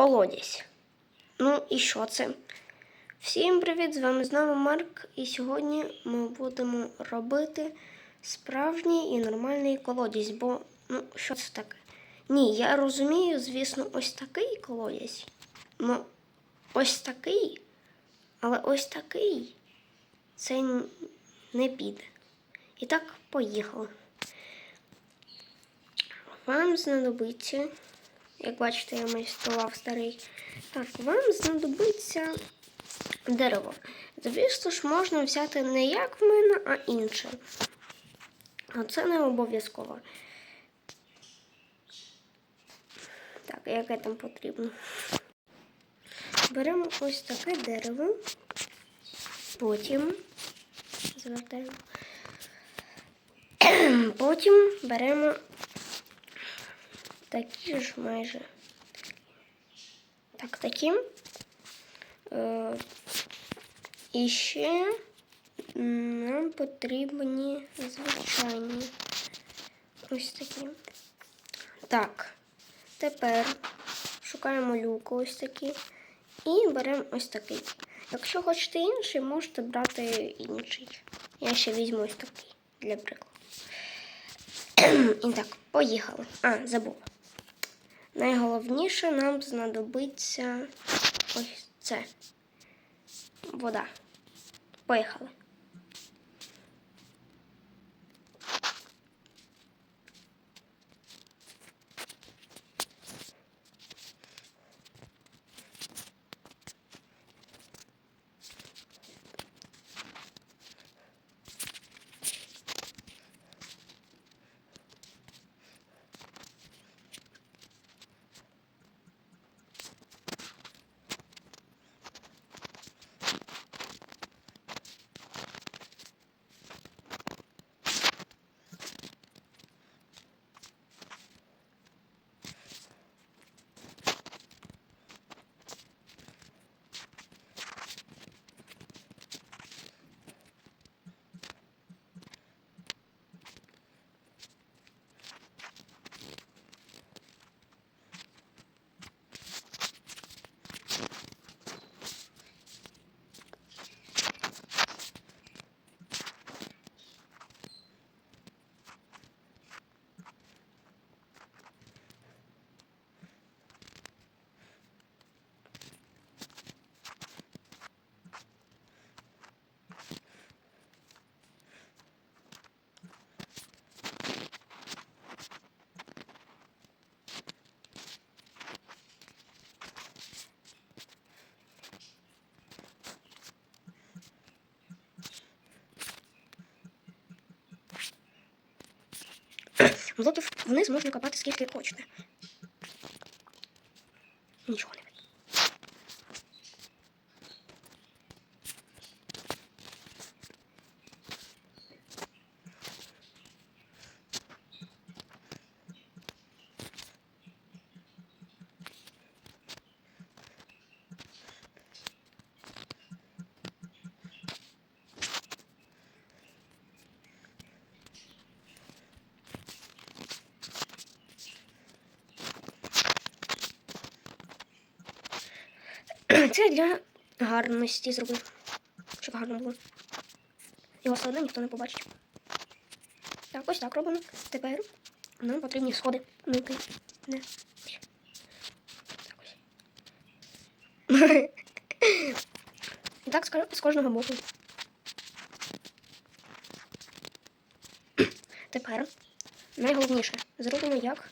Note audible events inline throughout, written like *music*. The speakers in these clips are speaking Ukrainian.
колодязь. Ну і що це? Всім привіт! З вами знову Марк, і сьогодні ми будемо робити справжній і нормальний колодязь. Бо, ну, що це таке? Ні, я розумію, звісно, ось такий колодязь. Ну, ось такий, але ось такий це не піде. І так, поїхали. Вам знадобиться, як бачите, я майстрував старий. Так, вам знадобиться дерево. Звісно ж, можна взяти не як в мене, а інше. А це не обов'язково. Так, яке там потрібно? Беремо ось таке дерево, потім звертаємо. Потім беремо такі ж майже. Так, такі. І ще нам потрібні звичайні. Ось такі. Так. Тепер шукаємо люку ось такі. І беремо ось такий. Якщо хочете інший, можете брати інший. Я ще візьму ось такий для прикладу. *clears throat* І так, поїхали. А, забув. Найголовніше нам знадобиться ось це. Вода. Поїхали. Блоків вниз можна копати скільки хочете. Нічого не видно. Це для гарності зробив. Щоб гарно було. Його все одно ніхто не побачить. Так, ось так робимо. Тепер нам потрібні сходи. Ну-ка. Не. Так ось. *laughs* І так з кожного боку. Тепер найголовніше зробимо як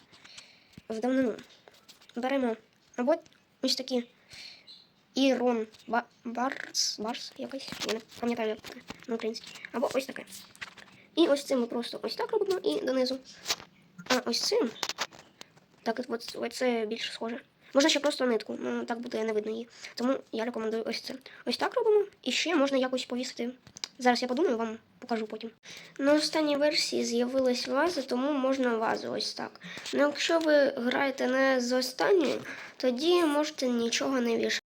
в давнину. Беремо або ось такі Ірон ба Барс, Барс якийсь, я не пам'ятаю як на українській. Або ось таке. І ось цим ми просто ось так робимо і донизу. А ось цим. Так, от, от це більш схоже. Можна ще просто нитку, ну так буде не видно її. Тому я рекомендую ось це. Ось так робимо. І ще можна якось повісити. Зараз я подумаю, вам покажу потім. На останній версії з'явилась ваза, тому можна вазу ось так. Ну якщо ви граєте не з останньою, тоді можете нічого не вішати.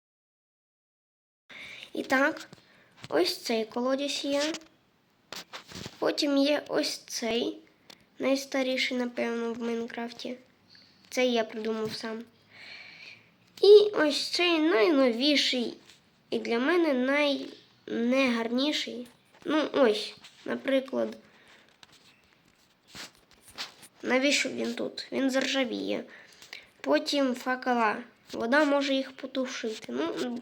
І так, ось цей колодязь є. Потім є ось цей. Найстаріший, напевно, в Майнкрафті. Це я придумав сам. І ось цей найновіший і для мене найнегарніший. Ну, ось, наприклад. Навіщо він тут? Він заржавіє. Потім факела. Вода може їх потушити. Ну,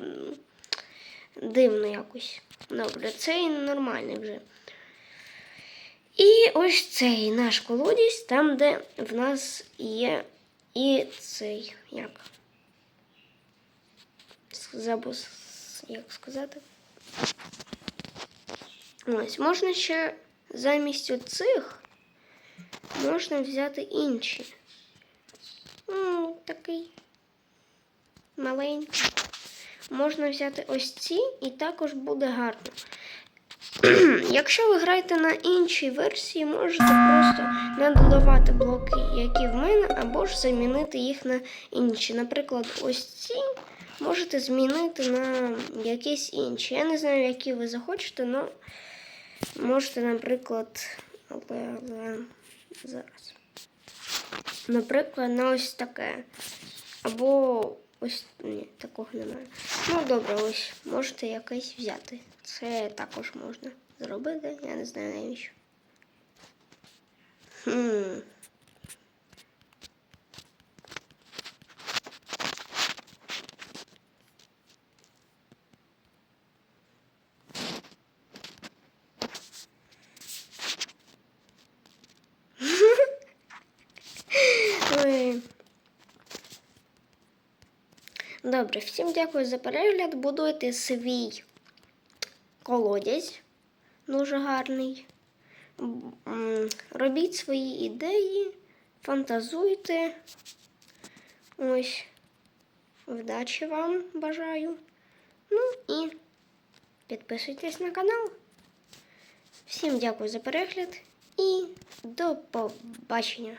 дивно якось. Добре, цей нормальний вже. І ось цей наш колодязь, там, де в нас є і цей, як? Забув, як сказати. Ось, можна ще замість оцих можна взяти інші. Ну, такий маленький. Можна взяти ось ці і також буде гарно. *clears throat* Якщо ви граєте на іншій версії, можете просто не додавати блоки, які в мене, або ж замінити їх на інші. Наприклад, ось ці можете змінити на якісь інші. Я не знаю, які ви захочете, але можете, наприклад, але, але зараз. Наприклад, на ось таке. Або ось ні, такого немає. Ну, добре, ось можете якесь взяти. Це також можна зробити. Я не знаю навіщо. Хм. Добре, всім дякую за перегляд. Будуйте свій колодязь дуже гарний. Робіть свої ідеї, фантазуйте. Ось. Вдачі вам бажаю. Ну і підписуйтесь на канал. Всім дякую за перегляд і до побачення.